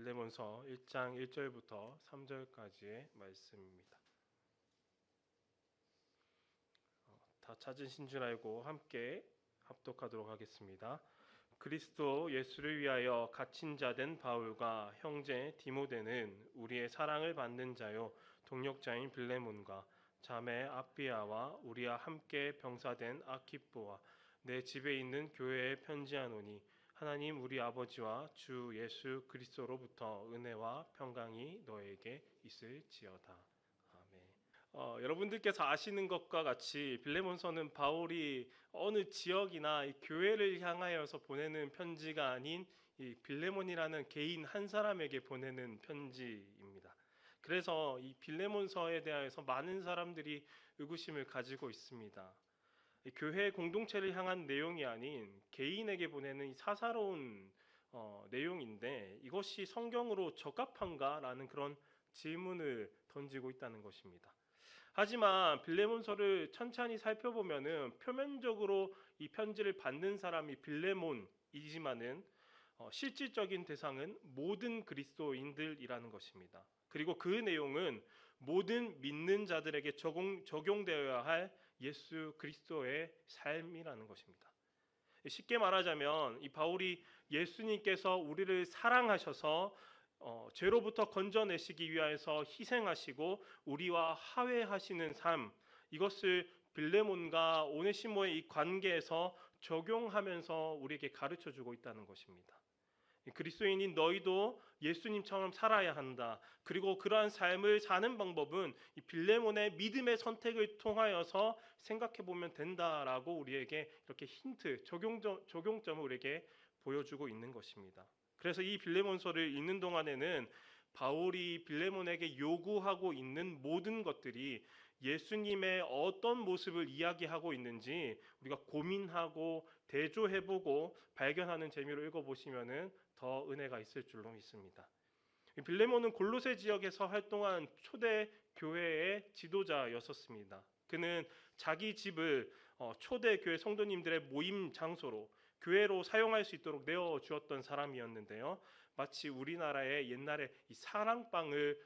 빌레몬서 1장 1절부터 3절까지의 말씀입니다. 어, 다 찾으신 줄 알고 함께 합독하도록 하겠습니다. 그리스도 예수를 위하여 갇힌 자 된 바울과 형제 디모데는 우리의 사랑을 받는 자요 동력자인 빌레몬과 자매 아비아와 우리와 함께 병사된 아키뽀와 내 집에 있는 교회에 편지하노니 하나님 우리 아버지와 주 예수 그리스도로부터 은혜와 평강이 너에게 있을지어다. 아멘. 어, 여러분들께서 아시는 것과 같이 빌레몬서는 바울이 어느 지역이나 이 교회를 향하여서 보내는 편지가 아닌 이 빌레몬이라는 개인 한 사람에게 보내는 편지입니다. 그래서 이 빌레몬서에 대하여서 많은 사람들이 의구심을 가지고 있습니다. 이 교회 공동체를 향한 내용이 아닌 개인에게 보내는 이 사사로운 어, 내용인데 이것이 성경으로 적합한가라는 그런 질문을 던지고 있다는 것입니다. 하지만 빌레몬서를 천천히 살펴보면은 표면적으로 이 편지를 받는 사람이 빌레몬이지만은 어, 실질적인 대상은 모든 그리스도인들이라는 것입니다. 그리고 그 내용은 모든 믿는 자들에게 적용, 적용되어야 할 예수 그리스도의 삶이라는 것입니다. 쉽게 말하자면 이 바울이 예수님께서 우리를 사랑하셔서 어, 죄로부터 건져내시기 위하여서 희생하시고 우리와 화해하시는 삶 이것을 빌레몬과 오네시모의 이 관계에서 적용하면서 우리에게 가르쳐 주고 있다는 것입니다. 그리스도인인 너희도 예수님처럼 살아야 한다. 그리고 그러한 삶을 사는 방법은 이 빌레몬의 믿음의 선택을 통하여서 생각해 보면 된다라고 우리에게 이렇게 힌트, 적용점, 적용점을 우리에게 보여주고 있는 것입니다. 그래서 이 빌레몬서를 읽는 동안에는 바울이 빌레몬에게 요구하고 있는 모든 것들이 예수님의 어떤 모습을 이야기하고 있는지 우리가 고민하고 대조해보고 발견하는 재미로 읽어보시면은 더 은혜가 있을 줄로 믿습니다. 빌레몬은 골로새 지역에서 활동한 초대 교회의 지도자였었습니다. 그는 자기 집을 어, 초대 교회 성도님들의 모임 장소로 교회로 사용할 수 있도록 내어 주었던 사람이었는데요. 마치 우리나라의 옛날에 이 사랑방을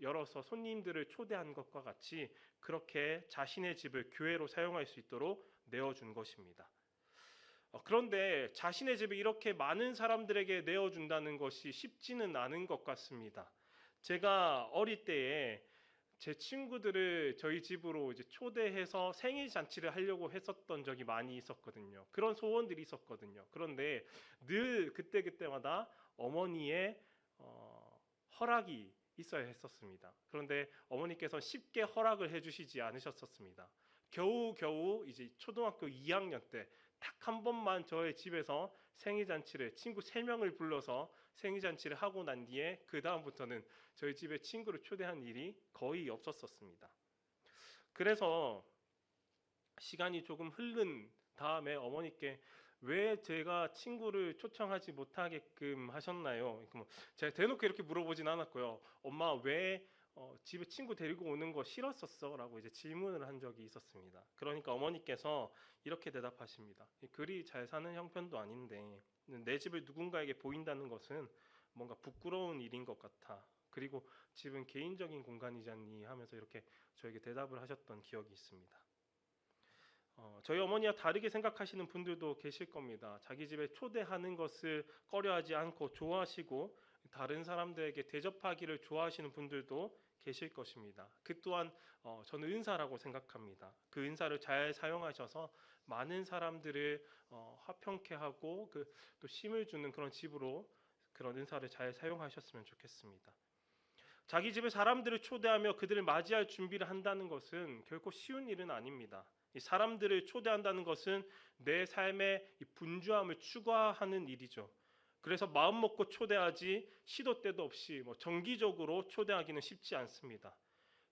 열어서 손님들을 초대한 것과 같이 그렇게 자신의 집을 교회로 사용할 수 있도록 내어 준 것입니다. 어, 그런데 자신의 집을 이렇게 많은 사람들에게 내어 준다는 것이 쉽지는 않은 것 같습니다. 제가 어릴 때에 제 친구들을 저희 집으로 이제 초대해서 생일 잔치를 하려고 했었던 적이 많이 있었거든요. 그런 소원들이 있었거든요. 그런데 늘 그때 그때마다 어머니의 어, 허락이 있어야 했었습니다. 그런데 어머니께서 쉽게 허락을 해주시지 않으셨었습니다. 겨우 겨우 이제 초등학교 2학년 때 딱 한 번만 저의 집에서 생일 잔치를 친구 3명을 불러서 생일 잔치를 하고 난 뒤에 그 다음부터는 저희 집에 친구를 초대한 일이 거의 없었었습니다. 그래서 시간이 조금 흐른 다음에 어머니께 왜 제가 친구를 초청하지 못하게끔 하셨나요? 뭐 제가 대놓고 이렇게 물어보진 않았고요. 엄마 왜 어, 집에 친구 데리고 오는 거 싫었었어라고 이제 질문을 한 적이 있었습니다. 그러니까 어머니께서 이렇게 대답하십니다. 그리 잘 사는 형편도 아닌데 내 집을 누군가에게 보인다는 것은 뭔가 부끄러운 일인 것 같아. 그리고 집은 개인적인 공간이잖니 하면서 이렇게 저에게 대답을 하셨던 기억이 있습니다. 어, 저희 어머니와 다르게 생각하시는 분들도 계실 겁니다. 자기 집에 초대하는 것을 꺼려하지 않고 좋아하시고 다른 사람들에게 대접하기를 좋아하시는 분들도 계실 것입니다. 그 또한 어, 저는 은사라고 생각합니다. 그 은사를 잘 사용하셔서 많은 사람들을 어, 화평케 하고 그또 힘을 주는 그런 집으로 그런 은사를 잘 사용하셨으면 좋겠습니다. 자기 집에 사람들을 초대하며 그들을 맞이할 준비를 한다는 것은 결코 쉬운 일은 아닙니다. 이 사람들을 초대한다는 것은 내 삶의 분주함을 추구하는 일이죠. 그래서 마음 먹고 초대하지 시도 때도 없이 뭐 정기적으로 초대하기는 쉽지 않습니다.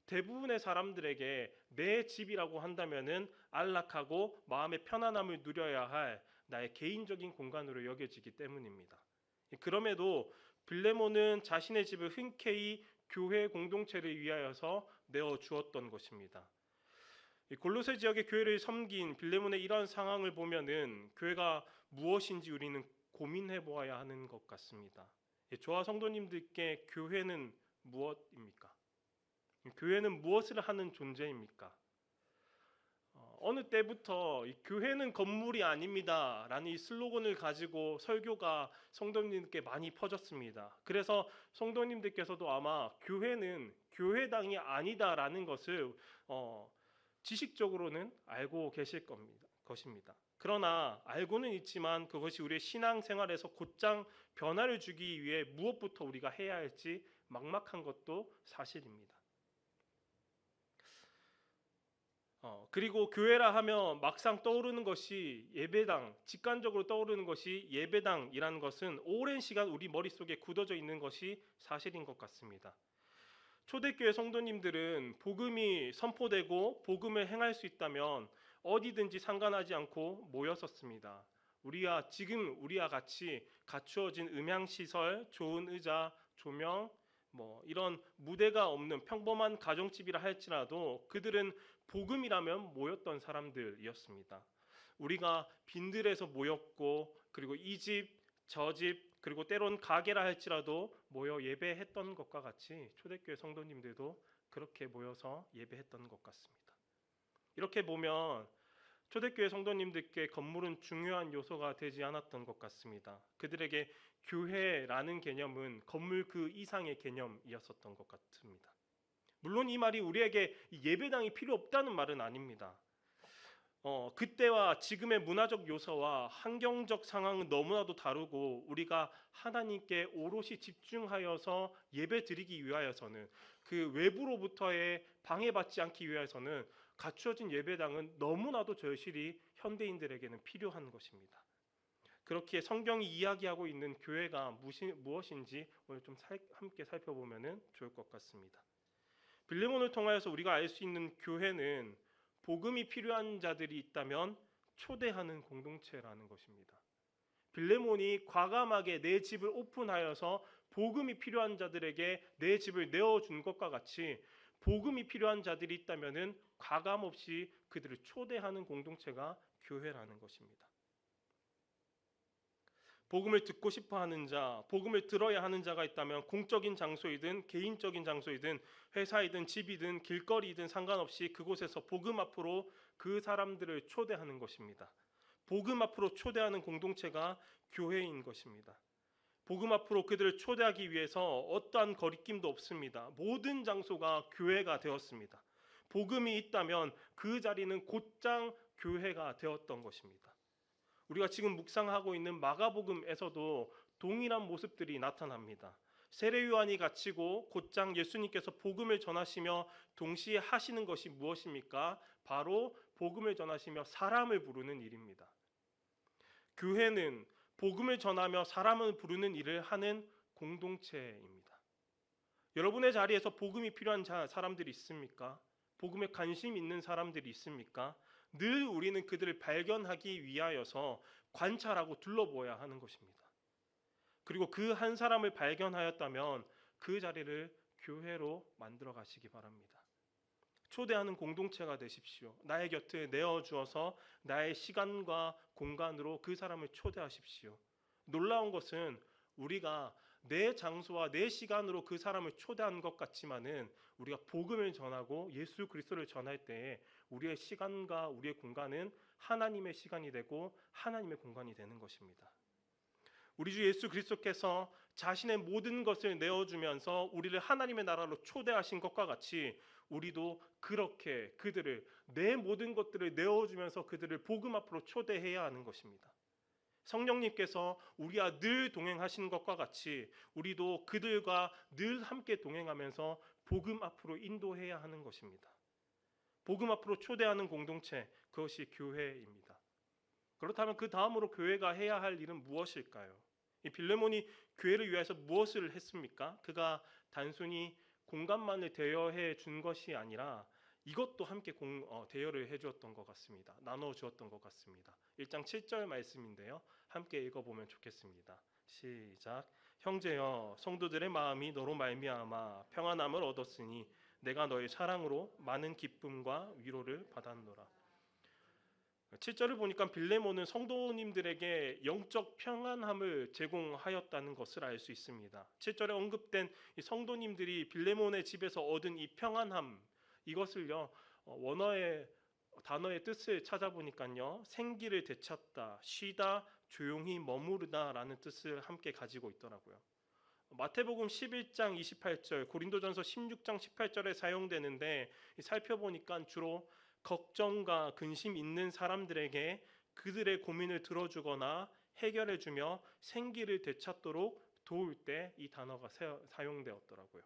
대부분의 사람들에게 내 집이라고 한다면은 안락하고 마음의 편안함을 누려야 할 나의 개인적인 공간으로 여겨지기 때문입니다. 그럼에도 빌레몬은 자신의 집을 흔쾌히 교회 공동체를 위하여서 내어 주었던 것입니다. 골로새 지역의 교회를 섬긴 빌레몬의 이러한 상황을 보면은 교회가 무엇인지 우리는 고민해 보아야 하는 것 같습니다. 예, 저와 성도님들께 교회는 무엇입니까? 교회는 무엇을 하는 존재입니까? 어, 어느 때부터 이 교회는 건물이 아닙니다라는 이 슬로건을 가지고 설교가 성도님들께 많이 퍼졌습니다. 그래서 성도님들께서도 아마 교회는 교회당이 아니다라는 것을 어, 지식적으로는 알고 계실 겁니다. 것입니다. 그러나 알고는 있지만 그것이 우리의 신앙생활에서 곧장 변화를 주기 위해 무엇부터 우리가 해야 할지 막막한 것도 사실입니다. 어, 그리고 교회라 하면 막상 떠오르는 것이 예배당, 직관적으로 떠오르는 것이 예배당이라는 것은 오랜 시간 우리 머릿속에 굳어져 있는 것이 사실인 것 같습니다. 초대교회 성도님들은 복음이 선포되고 복음을 행할 수 있다면 어디든지 상관하지 않고 모였었습니다. 우리와 지금 우리와 같이 갖추어진 음향 시설, 좋은 의자, 조명, 뭐 이런 무대가 없는 평범한 가정집이라 할지라도 그들은 복음이라면 모였던 사람들이었습니다. 우리가 빈들에서 모였고 그리고 이 집, 저 집, 그리고 때론 가게라 할지라도 모여 예배했던 것과 같이 초대교회 성도님들도 그렇게 모여서 예배했던 것 같습니다. 이렇게 보면 초대교회 성도님들께 건물은 중요한 요소가 되지 않았던 것 같습니다. 그들에게 교회라는 개념은 건물 그 이상의 개념이었었던 것 같습니다. 물론 이 말이 우리에게 예배당이 필요 없다는 말은 아닙니다. 어, 그때와 지금의 문화적 요소와 환경적 상황은 너무나도 다르고 우리가 하나님께 오롯이 집중하여서 예배 드리기 위하여서는 그 외부로부터의 방해받지 않기 위해서는 갖추어진 예배당은 너무나도 절실히 현대인들에게는 필요한 것입니다. 그렇게 성경이 이야기하고 있는 교회가 무엇인지 오늘 좀 함께 살펴보면 좋을 것 같습니다. 빌레몬을 통하여서 우리가 알 수 있는 교회는 복음이 필요한 자들이 있다면 초대하는 공동체라는 것입니다. 빌레몬이 과감하게 내 집을 오픈하여서 복음이 필요한 자들에게 내 집을 내어준 것과 같이 복음이 필요한 자들이 있다면은 과감 없이 그들을 초대하는 공동체가 교회라는 것입니다. 복음을 듣고 싶어 하는 자, 복음을 들어야 하는 자가 있다면 공적인 장소이든 개인적인 장소이든 회사이든 집이든 길거리이든 상관없이 그곳에서 복음 앞으로 그 사람들을 초대하는 것입니다. 복음 앞으로 초대하는 공동체가 교회인 것입니다. 복음 앞으로 그들을 초대하기 위해서 어떠한 거리낌도 없습니다. 모든 장소가 교회가 되었습니다. 복음이 있다면 그 자리는 곧장 교회가 되었던 것입니다. 우리가 지금 묵상하고 있는 마가복음에서도 동일한 모습들이 나타납니다. 세례 요한이 갇히고 곧장 예수님께서 복음을 전하시며 동시에 하시는 것이 무엇입니까? 바로 복음을 전하시며 사람을 부르는 일입니다. 교회는 복음을 전하며 사람을 부르는 일을 하는 공동체입니다. 여러분의 자리에서 복음이 필요한 사람들이 있습니까? 복음에 관심 있는 사람들이 있습니까? 늘 우리는 그들을 발견하기 위하여서 관찰하고 둘러보아야 하는 것입니다. 그리고 그 한 사람을 발견하였다면 그 자리를 교회로 만들어 가시기 바랍니다. 초대하는 공동체가 되십시오. 나의 곁에 내어 주어서 나의 시간과 공간으로 그 사람을 초대하십시오. 놀라운 것은 우리가 내 장소와 내 시간으로 그 사람을 초대한 것 같지만은 우리가 복음을 전하고 예수 그리스도를 전할 때에 우리의 시간과 우리의 공간은 하나님의 시간이 되고 하나님의 공간이 되는 것입니다. 우리 주 예수 그리스도께서 자신의 모든 것을 내어주면서 우리를 하나님의 나라로 초대하신 것과 같이 우리도 그렇게 그들을 내 모든 것들을 내어주면서 그들을 복음 앞으로 초대해야 하는 것입니다. 성령님께서 우리와 늘 동행하시는 것과 같이 우리도 그들과 늘 함께 동행하면서 복음 앞으로 인도해야 하는 것입니다. 복음 앞으로 초대하는 공동체 그것이 교회입니다. 그렇다면 그 다음으로 교회가 해야 할 일은 무엇일까요? 이 빌레몬이 교회를 위해서 무엇을 했습니까? 그가 단순히 공간만을 대여해 준 것이 아니라 이것도 함께 공, 어, 대여를 해주었던 것 같습니다. 나눠 주었던 것 같습니다. 1장 7절 말씀인데요. 함께 읽어보면 좋겠습니다. 시작. 형제여, 성도들의 마음이 너로 말미암아 평안함을 얻었으니 내가 너의 사랑으로 많은 기쁨과 위로를 받았노라. 7절을 보니까 빌레몬은 성도님들에게 영적 평안함을 제공하였다는 것을 알 수 있습니다. 7절에 언급된 이 성도님들이 빌레몬의 집에서 얻은 이 평안함 이것을요 어, 원어의 단어의 뜻을 찾아보니까요 생기를 되찾다, 쉬다, 조용히 머무르다라는 뜻을 함께 가지고 있더라고요. 마태복음 11장 28절, 고린도전서 16장 18절에 사용되는데 살펴보니까 주로 걱정과 근심 있는 사람들에게 그들의 고민을 들어주거나 해결해주며 생기를 되찾도록 도울 때 이 단어가 사용되었더라고요.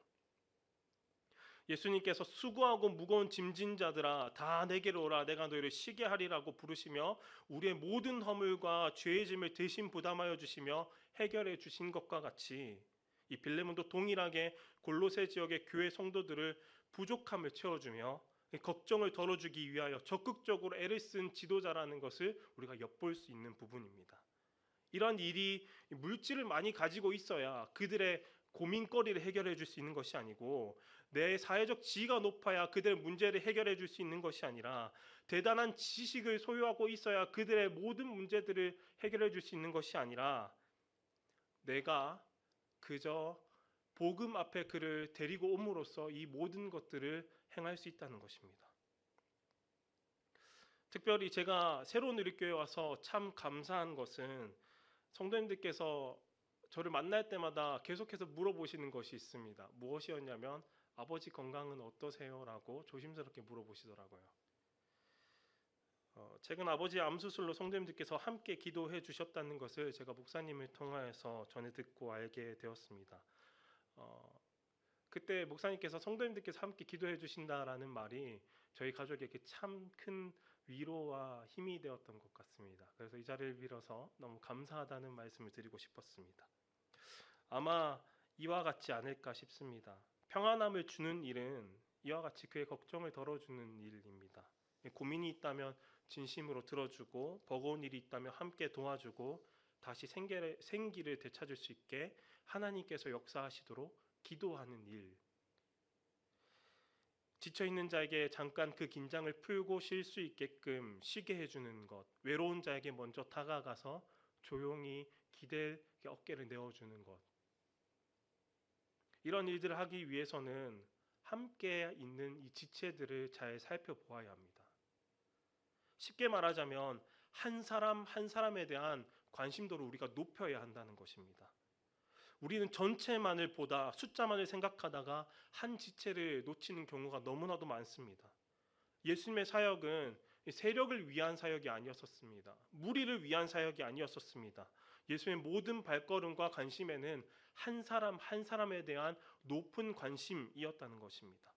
예수님께서 수고하고 무거운 짐진 자들아 다 내게로 오라 내가 너희를 쉬게 하리라고 부르시며 우리의 모든 허물과 죄의 짐을 대신 부담하여 주시며 해결해 주신 것과 같이 이 빌레몬도 동일하게 골로새 지역의 교회 성도들을 부족함을 채워주며 걱정을 덜어주기 위하여 적극적으로 애를 쓴 지도자라는 것을 우리가 엿볼 수 있는 부분입니다. 이런 일이 물질을 많이 가지고 있어야 그들의 고민거리를 해결해 줄 수 있는 것이 아니고 내 사회적 지위가 높아야 그들의 문제를 해결해 줄 수 있는 것이 아니라 대단한 지식을 소유하고 있어야 그들의 모든 문제들을 해결해 줄 수 있는 것이 아니라 내가 그저 복음 앞에 그를 데리고 옴으로써 이 모든 것들을 행할 수 있다는 것입니다. 특별히 제가 새로운 우리교회 와서 참 감사한 것은 성도님들께서 저를 만날 때마다 계속해서 물어보시는 것이 있습니다. 무엇이었냐면 아버지 건강은 어떠세요?라고 조심스럽게 물어보시더라고요. 어, 최근 아버지 암 수술로 성도님들께서 함께 기도해 주셨다는 것을 제가 목사님을 통하여서 전해 듣고 알게 되었습니다. 어, 그때 목사님께서 성도님들께서 함께 기도해 주신다라는 말이 저희 가족에게 참 큰 위로와 힘이 되었던 것 같습니다. 그래서 이 자리를 빌어서 너무 감사하다는 말씀을 드리고 싶었습니다. 아마 이와 같지 않을까 싶습니다. 평안함을 주는 일은 이와 같이 그의 걱정을 덜어주는 일입니다. 고민이 있다면 진심으로 들어주고 버거운 일이 있다면 함께 도와주고 다시 생기를, 생기를 되찾을 수 있게 하나님께서 역사하시도록 기도하는 일. 지쳐 있는 자에게 잠깐 그 긴장을 풀고 쉴 수 있게끔 쉬게 해주는 것. 외로운 자에게 먼저 다가가서 조용히 기댈 어깨를 내어주는 것. 이런 일들을 하기 위해서는 함께 있는 이 지체들을 잘 살펴보아야 합니다. 쉽게 말하자면 한 사람 한 사람에 대한 관심도를 우리가 높여야 한다는 것입니다. 우리는 전체만을 보다 숫자만을 생각하다가 한 지체를 놓치는 경우가 너무나도 많습니다. 예수님의 사역은 세력을 위한 사역이 아니었었습니다. 무리를 위한 사역이 아니었었습니다. 예수의 모든 발걸음과 관심에는 한 사람 한 사람에 대한 높은 관심이었다는 것입니다.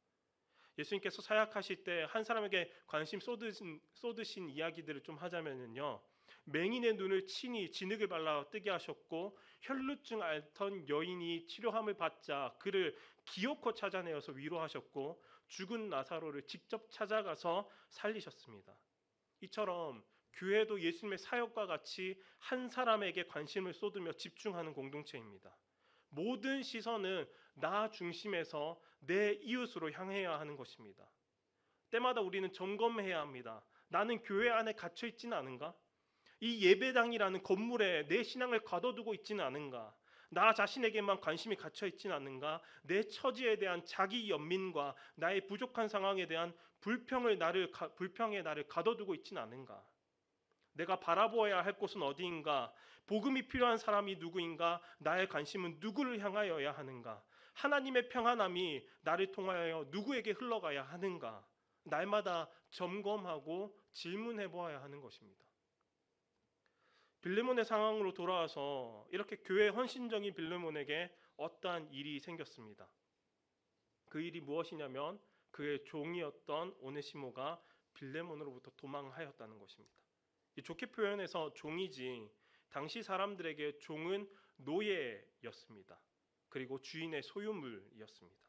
예수님께서 사역하실 때 한 사람에게 관심 쏟으신, 쏟으신 이야기들을 좀 하자면요. 맹인의 눈을 친히 진흙을 발라 뜨게 하셨고 혈루증 앓던 여인이 치료함을 받자 그를 기어코 찾아내어서 위로하셨고 죽은 나사로를 직접 찾아가서 살리셨습니다. 이처럼 교회도 예수님의 사역과 같이 한 사람에게 관심을 쏟으며 집중하는 공동체입니다. 모든 시선은 나 중심에서 내 이웃으로 향해야 하는 것입니다. 때마다 우리는 점검해야 합니다. 나는 교회 안에 갇혀 있지는 않은가? 이 예배당이라는 건물에 내 신앙을 가둬두고 있지는 않은가? 나 자신에게만 관심이 갇혀 있지는 않은가? 내 처지에 대한 자기 연민과 나의 부족한 상황에 대한 불평을 나를 불평에 나를 가둬두고 있지는 않은가? 내가 바라보아야 할 곳은 어디인가? 복음이 필요한 사람이 누구인가? 나의 관심은 누구를 향하여야 하는가? 하나님의 평안함이 나를 통하여 누구에게 흘러가야 하는가? 날마다 점검하고 질문해 보아야 하는 것입니다. 빌레몬의 상황으로 돌아와서 이렇게 교회 헌신적인 빌레몬에게 어떠한 일이 생겼습니다. 그 일이 무엇이냐면 그의 종이었던 오네시모가 빌레몬으로부터 도망하였다는 것입니다. 좋게 표현해서 종이지 당시 사람들에게 종은 노예였습니다. 그리고 주인의 소유물이었습니다.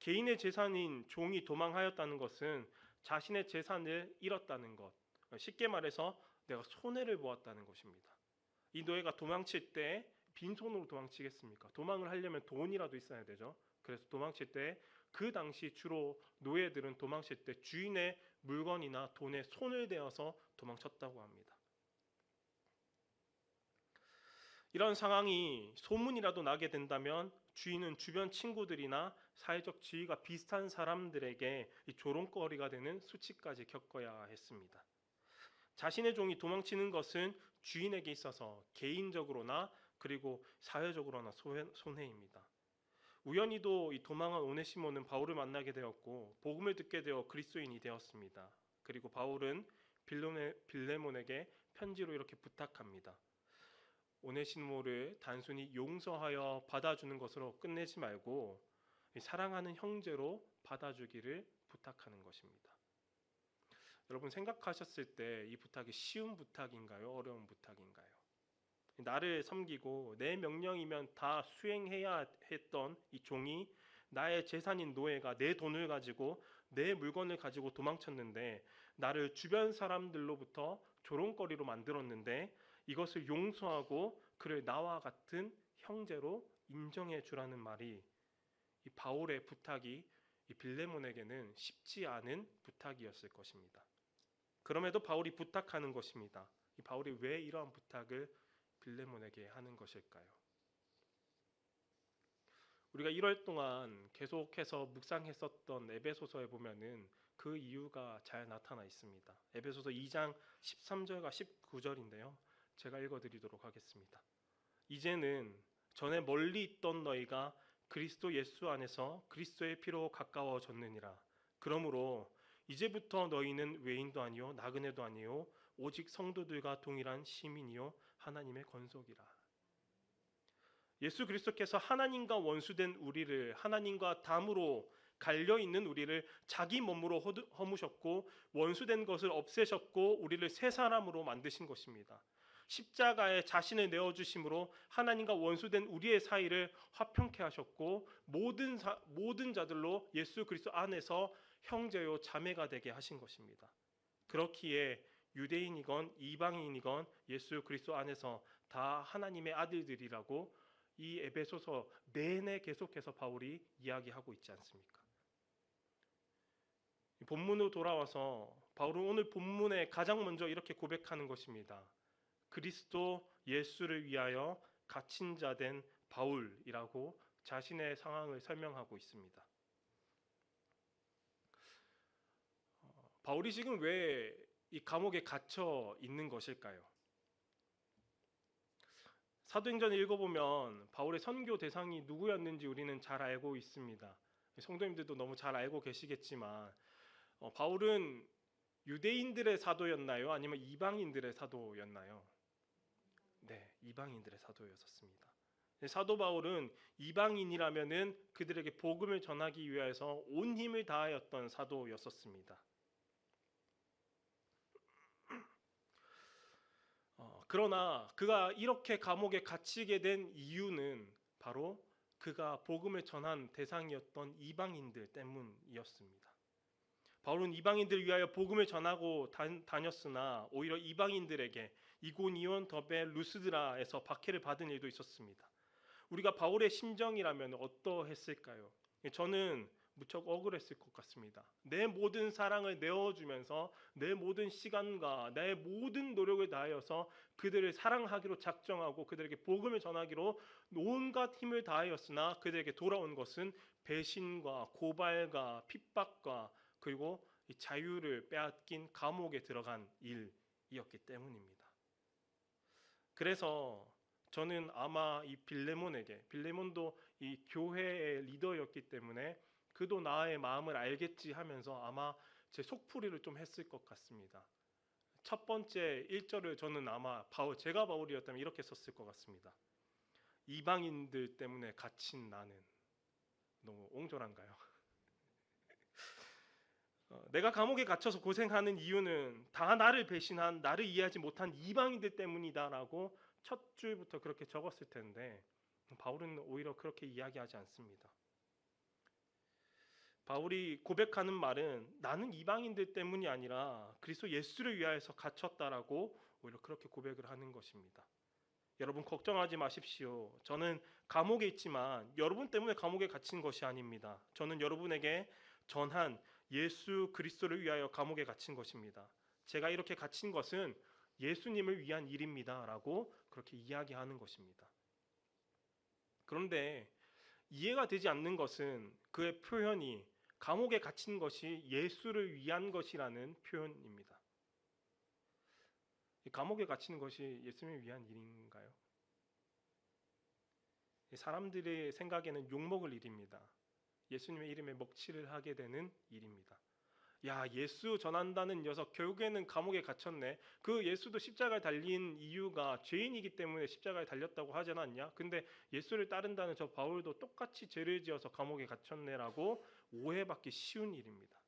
개인의 재산인 종이 도망하였다는 것은 자신의 재산을 잃었다는 것. 쉽게 말해서 내가 손해를 보았다는 것입니다. 이 노예가 도망칠 때 빈손으로 도망치겠습니까? 도망을 하려면 돈이라도 있어야 되죠. 그래서 도망칠 때 그 당시 주로 노예들은 도망칠 때 주인의 물건이나 돈에 손을 대어서 도망쳤다고 합니다. 이런 상황이 소문이라도 나게 된다면 주인은 주변 친구들이나 사회적 지위가 비슷한 사람들에게 이 조롱거리가 되는 수치까지 겪어야 했습니다. 자신의 종이 도망치는 것은 주인에게 있어서 개인적으로나 그리고 사회적으로나 손해입니다. 우연히도 이 도망한 오네시모는 바울을 만나게 되었고 복음을 듣게 되어 그리스도인이 되었습니다. 그리고 바울은 빌레몬에, 빌레몬에게 편지로 이렇게 부탁합니다. 오네시모를 단순히 용서하여 받아주는 것으로 끝내지 말고 사랑하는 형제로 받아주기를 부탁하는 것입니다. 여러분 생각하셨을 때 이 부탁이 쉬운 부탁인가요? 어려운 부탁인가요? 나를 섬기고 내 명령이면 다 수행해야 했던 이 종이 나의 재산인 노예가 내 돈을 가지고 내 물건을 가지고 도망쳤는데 나를 주변 사람들로부터 조롱거리로 만들었는데 이것을 용서하고 그를 나와 같은 형제로 인정해 주라는 말이 이 바울의 부탁이 이 빌레몬에게는 쉽지 않은 부탁이었을 것입니다. 그럼에도 바울이 부탁하는 것입니다. 이 바울이 왜 이러한 부탁을 빌레몬에게 하는 것일까요? 우리가 1월 동안 계속해서 묵상했었던 에베소서에 보면은 그 이유가 잘 나타나 있습니다. 에베소서 2장 13절과 19절인데요. 제가 읽어 드리도록 하겠습니다. 이제는 전에 멀리 있던 너희가 그리스도 예수 안에서 그리스도의 피로 가까워졌느니라. 그러므로 이제부터 너희는 외인도 아니요 나그네도 아니요 오직 성도들과 동일한 시민이요 하나님의 권속이라. 예수 그리스도께서 하나님과 원수된 우리를 하나님과 담으로 갈려 있는 우리를 자기 몸으로 허무셨고 원수된 것을 없애셨고 우리를 새 사람으로 만드신 것입니다. 십자가에 자신을 내어 주심으로 하나님과 원수된 우리의 사이를 화평케 하셨고 모든 사, 모든 자들로 예수 그리스도 안에서 형제요 자매가 되게 하신 것입니다. 그렇기에 유대인이건 이방인이건 예수 그리스도 안에서 다 하나님의 아들들이라고 이 에베소서 내내 계속해서 바울이 이야기하고 있지 않습니까? 본문으로 돌아와서 바울은 오늘 본문에 가장 먼저 이렇게 고백하는 것입니다. 그리스도 예수를 위하여 갇힌 자 된 바울이라고 자신의 상황을 설명하고 있습니다. 바울이 지금 왜 이 감옥에 갇혀 있는 것일까요? 사도행전 읽어보면 바울의 선교 대상이 누구였는지 우리는 잘 알고 있습니다. 성도님들도 너무 잘 알고 계시겠지만 어, 바울은 유대인들의 사도였나요? 아니면 이방인들의 사도였나요? 네, 이방인들의 사도였었습니다. 사도 바울은 이방인이라면은 그들에게 복음을 전하기 위해서 온 힘을 다하였던 사도였었습니다. 그러나 그가 이렇게 감옥에 갇히게 된 이유는 바로 그가 복음을 전한 대상이었던 이방인들 때문이었습니다. 바울은 이방인들 위하여 복음을 전하고 다녔으나 오히려 이방인들에게 이고니온 더베 루스드라에서 박해를 받은 일도 있었습니다. 우리가 바울의 심정이라면 어떠했을까요? 저는 무척 억울했을 것 같습니다. 내 모든 사랑을 내어주면서 내 모든 시간과 내 모든 노력을 다하여서 그들을 사랑하기로 작정하고 그들에게 복음을 전하기로 온갖 힘을 다하였으나 그들에게 돌아온 것은 배신과 고발과 핍박과 그리고 자유를 빼앗긴 감옥에 들어간 일이었기 때문입니다. 그래서 저는 아마 이 빌레몬에게 빌레몬도 이 교회의 리더였기 때문에 그도 나의 마음을 알겠지 하면서 아마 제 속풀이를 좀 했을 것 같습니다. 첫 번째 1절을 저는 아마 바울 제가 바울이었다면 이렇게 썼을 것 같습니다. 이방인들 때문에 갇힌 나는 너무 옹졸한가요? 어, 내가 감옥에 갇혀서 고생하는 이유는 다 나를 배신한 나를 이해하지 못한 이방인들 때문이다라고 첫 줄부터 그렇게 적었을 텐데 바울은 오히려 그렇게 이야기하지 않습니다. 바울이 고백하는 말은 나는 이방인들 때문이 아니라 그리스도 예수를 위하여서 갇혔다라고 오히려 그렇게 고백을 하는 것입니다. 여러분 걱정하지 마십시오. 저는 감옥에 있지만 여러분 때문에 감옥에 갇힌 것이 아닙니다. 저는 여러분에게 전한 예수 그리스도를 위하여 감옥에 갇힌 것입니다. 제가 이렇게 갇힌 것은 예수님을 위한 일입니다라고 그렇게 이야기하는 것입니다. 그런데 이해가 되지 않는 것은 그의 표현이 감옥에 갇힌 것이 예수를 위한 것이라는 표현입니다. 이 감옥에 갇히는 것이 예수님을 위한 일인가요? 이 사람들의 생각에는 욕먹을 일입니다. 예수님의 이름에 먹칠을 하게 되는 일입니다. 야, 예수 전한다는 녀석 결국에는 감옥에 갇혔네. 그 예수도 십자가에 달린 이유가 죄인이기 때문에 십자가에 달렸다고 하지 않았냐? 근데 예수를 따른다는 저 바울도 똑같이 죄를 지어서 감옥에 갇혔네라고 오해받기 쉬운 일입니다.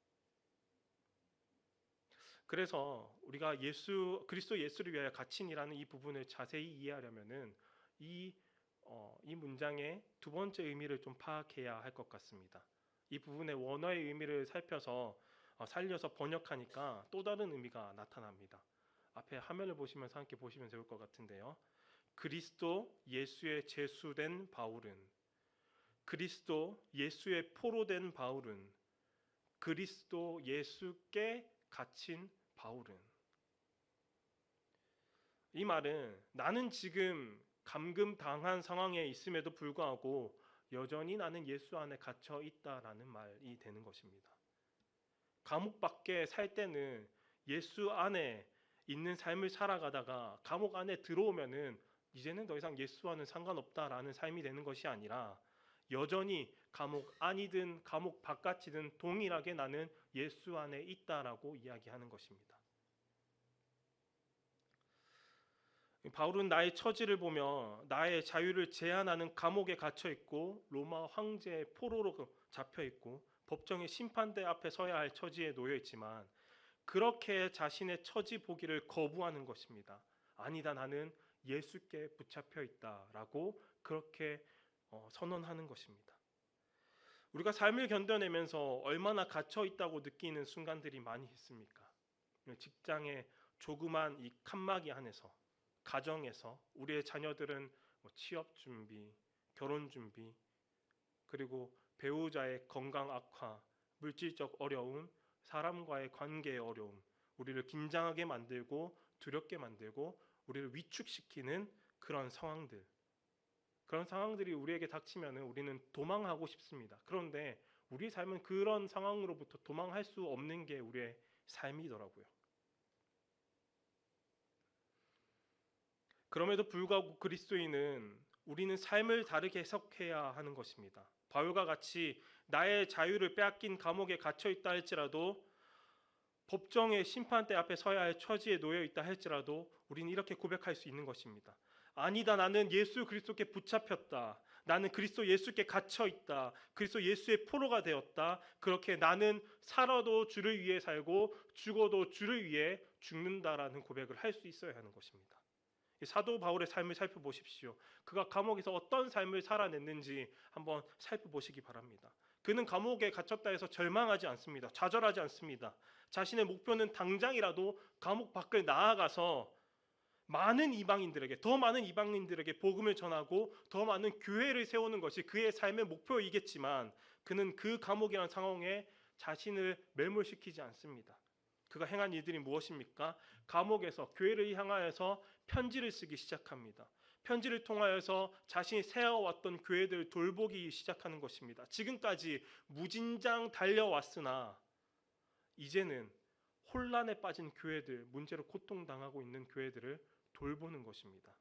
그래서 우리가 예수 그리스도 예수를 위하여 갇힌이라는 이 부분을 자세히 이해하려면은 이 어, 이 문장의 두 번째 의미를 좀 파악해야 할 것 같습니다. 이 부분의 원어의 의미를 살펴서 어, 살려서 번역하니까 또 다른 의미가 나타납니다. 앞에 화면을 보시면서 함께 보시면 좋을 것 같은데요. 그리스도 예수의 제수된 바울은 그리스도 예수의 포로 된 바울은 그리스도 예수께 갇힌 바울은 이 말은 나는 지금 감금 당한 상황에 있음에도 불구하고 여전히 나는 예수 안에 갇혀 있다라는 말이 되는 것입니다. 감옥 밖에 살 때는 예수 안에 있는 삶을 살아가다가 감옥 안에 들어오면은 이제는 더 이상 예수와는 상관없다라는 삶이 되는 것이 아니라 여전히 감옥 안이든 감옥 바깥이든 동일하게 나는 예수 안에 있다라고 이야기하는 것입니다. 바울은 나의 처지를 보며 나의 자유를 제한하는 감옥에 갇혀 있고 로마 황제의 포로로 잡혀 있고 법정의 심판대 앞에 서야 할 처지에 놓여 있지만 그렇게 자신의 처지 보기를 거부하는 것입니다. 아니다 나는 예수께 붙잡혀 있다라고 그렇게 어, 선언하는 것입니다. 우리가 삶을 견뎌내면서 얼마나 갇혀 있다고 느끼는 순간들이 많이 있습니까? 직장의 조그만 이 칸막이 안에서 가정에서 우리의 자녀들은 뭐 취업 준비, 결혼 준비, 그리고 배우자의 건강 악화, 물질적 어려움, 사람과의 관계의 어려움, 우리를 긴장하게 만들고 두렵게 만들고 우리를 위축시키는 그런 상황들. 그런 상황들이 우리에게 닥치면은 우리는 도망하고 싶습니다. 그런데 우리의 삶은 그런 상황으로부터 도망할 수 없는 게 우리의 삶이더라고요. 그럼에도 불구하고 그리스도인은 우리는 삶을 다르게 해석해야 하는 것입니다. 바울과 같이 나의 자유를 빼앗긴 감옥에 갇혀 있다 할지라도 법정의 심판대 앞에 서야 할 처지에 놓여 있다 할지라도 우리는 이렇게 고백할 수 있는 것입니다. 아니다 나는 예수 그리스도께 붙잡혔다. 나는 그리스도 예수께 갇혀 있다. 그리스도 예수의 포로가 되었다. 그렇게 나는 살아도 주를 위해 살고 죽어도 주를 위해 죽는다라는 고백을 할 수 있어야 하는 것입니다. 사도 바울의 삶을 살펴보십시오. 그가 감옥에서 어떤 삶을 살아냈는지 한번 살펴보시기 바랍니다. 그는 감옥에 갇혔다 해서 절망하지 않습니다. 좌절하지 않습니다. 자신의 목표는 당장이라도 감옥 밖을 나아가서 많은 이방인들에게 더 많은 이방인들에게 복음을 전하고 더 많은 교회를 세우는 것이 그의 삶의 목표이겠지만 그는 그 감옥이라는 상황에 자신을 매몰시키지 않습니다. 그가 행한 일들이 무엇입니까? 감옥에서 교회를 향하여서 편지를 쓰기 시작합니다. 편지를 통하여서 자신이 세워왔던 교회들을 돌보기 시작하는 것입니다. 지금까지 무진장 달려왔으나 이제는 혼란에 빠진 교회들, 문제로 고통당하고 있는 교회들을 돌보는 것입니다.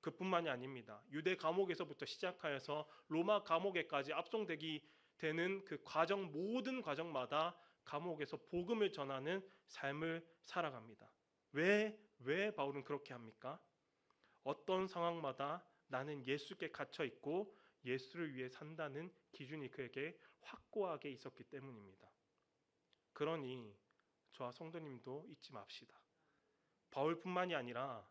그뿐만이 아닙니다. 유대 감옥에서부터 시작하여서 로마 감옥에까지 압송되기 되는 그 과정 모든 과정마다 감옥에서 복음을 전하는 삶을 살아갑니다. 왜, 왜 바울은 그렇게 합니까? 어떤 상황마다 나는 예수께 갇혀 있고 예수를 위해 산다는 기준이 그에게 확고하게 있었기 때문입니다. 그러니 저와 성도님도 잊지 맙시다. 바울뿐만이 아니라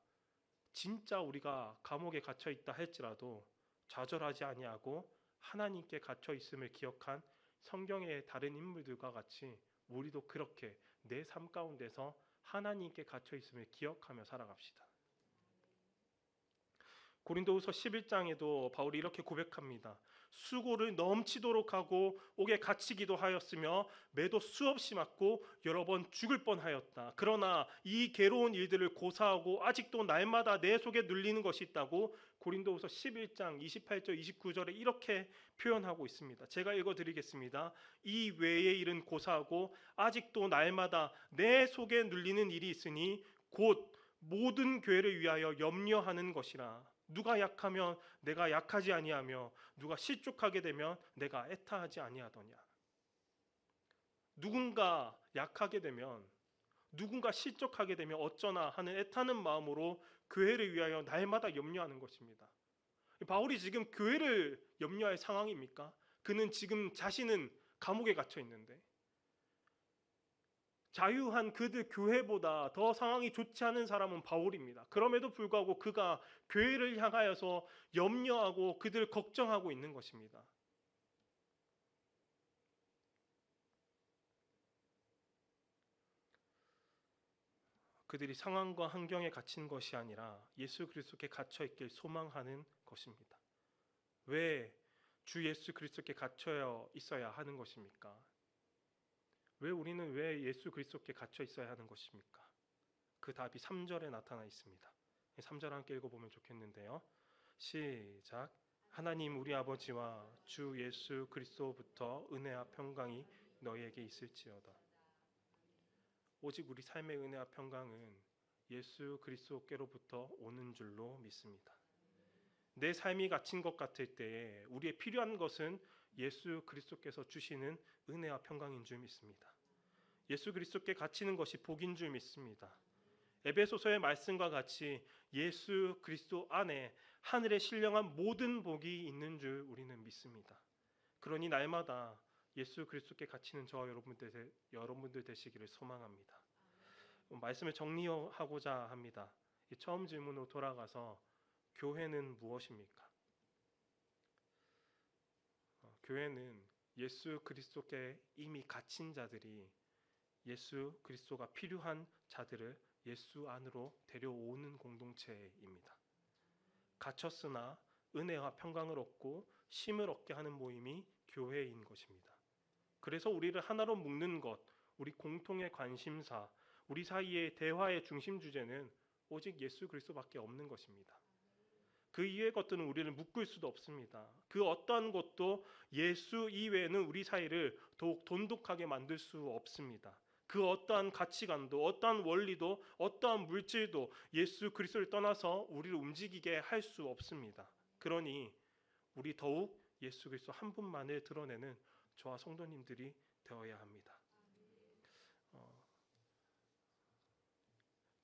진짜 우리가 감옥에 갇혀 있다 할지라도 좌절하지 아니하고 하나님께 갇혀 있음을 기억한 성경의 다른 인물들과 같이 우리도 그렇게 내 삶 가운데서 하나님께 갇혀 있음을 기억하며 살아갑시다. 고린도후서 11장에도 바울이 이렇게 고백합니다. 수고를 넘치도록 하고 옥에 갇히기도 하였으며 매도 수없이 맞고 여러 번 죽을 뻔하였다. 그러나 이 괴로운 일들을 고사하고 아직도 날마다 내 속에 눌리는 것이 있다고 고린도후서 11장 28절 29절에 이렇게 표현하고 있습니다. 제가 읽어 드리겠습니다. 이 외의 일은 고사하고 아직도 날마다 내 속에 눌리는 일이 있으니 곧 모든 교회를 위하여 염려하는 것이라. 누가 약하면 내가 약하지 아니하며 누가 실족하게 되면 내가 애타하지 아니하더냐. 누군가 약하게 되면 누군가 실족하게 되면 어쩌나 하는 애타는 마음으로 교회를 위하여 날마다 염려하는 것입니다. 바울이 지금 교회를 염려할 상황입니까? 그는 지금 자신은 감옥에 갇혀 있는데 자유한 그들 교회보다 더 상황이 좋지 않은 사람은 바울입니다. 그럼에도 불구하고 그가 교회를 향하여서 염려하고 그들 걱정하고 있는 것입니다. 그들이 상황과 환경에 갇힌 것이 아니라 예수 그리스도께 갇혀 있길 소망하는 것입니다. 왜 주 예수 그리스도께 갇혀 있어야 하는 것입니까? 왜 우리는 왜 예수 그리스도께 갇혀 있어야 하는 것입니까? 그 답이 3절에 나타나 있습니다. 3절 함께 읽어보면 좋겠는데요. 시작. 하나님 우리 아버지와 주 예수 그리스도부터 은혜와 평강이 너희에게 있을지어다. 오직 우리 삶의 은혜와 평강은 예수 그리스도께로부터 오는 줄로 믿습니다. 내 삶이 갇힌 것 같을 때에 우리의 필요한 것은 예수 그리스도께서 주시는 은혜와 평강인 줄 믿습니다. 예수 그리스도께 갇히는 것이 복인 줄 믿습니다. 에베소서의 말씀과 같이 예수 그리스도 안에 하늘의 신령한 모든 복이 있는 줄 우리는 믿습니다. 그러니 날마다 예수 그리스도께 갇히는 저와 여러분들, 여러분들 되시기를 소망합니다. 말씀을 정리하고자 합니다. 처음 질문으로 돌아가서 교회는 무엇입니까? 어, 교회는 예수 그리스도께 이미 갇힌 자들이 예수 그리스도가 필요한 자들을 예수 안으로 데려오는 공동체입니다. 갇혔으나 은혜와 평강을 얻고 쉼을 얻게 하는 모임이 교회인 것입니다. 그래서 우리를 하나로 묶는 것, 우리 공통의 관심사, 우리 사이의 대화의 중심 주제는 오직 예수 그리스도밖에 없는 것입니다. 그 이외의 것들은 우리를 묶을 수도 없습니다. 그 어떠한 것도 예수 이외에는 우리 사이를 더욱 돈독하게 만들 수 없습니다. 그 어떠한 가치관도 어떠한 원리도 어떠한 물질도 예수 그리스도를 떠나서 우리를 움직이게 할 수 없습니다. 그러니 우리 더욱 예수 그리스도 한 분만을 드러내는 저와 성도님들이 되어야 합니다. 어,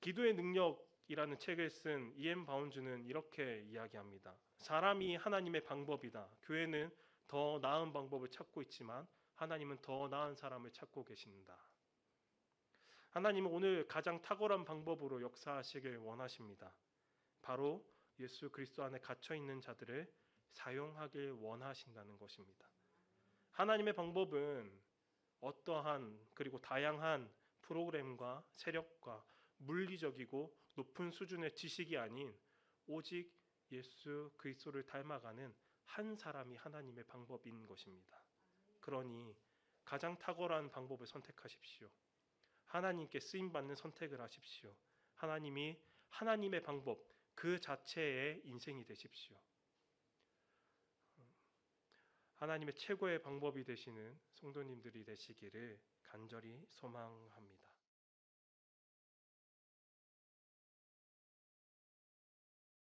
기도의 능력 이라는 책을 쓴 이엠 바운즈는 이렇게 이야기합니다. 사람이 하나님의 방법이다. 교회는 더 나은 방법을 찾고 있지만 하나님은 더 나은 사람을 찾고 계신다. 하나님은 오늘 가장 탁월한 방법으로 역사하시길 원하십니다. 바로 예수 그리스도 안에 갇혀 있는 자들을 사용하길 원하신다는 것입니다. 하나님의 방법은 어떠한 그리고 다양한 프로그램과 세력과 물리적이고 높은 수준의 지식이 아닌 오직 예수 그리스도를 닮아가는 한 사람이 하나님의 방법인 것입니다. 그러니 가장 탁월한 방법을 선택하십시오. 하나님께 쓰임 받는 선택을 하십시오. 하나님이 하나님의 방법 그 자체의 인생이 되십시오. 하나님의 최고의 방법이 되시는 성도님들이 되시기를 간절히 소망합니다.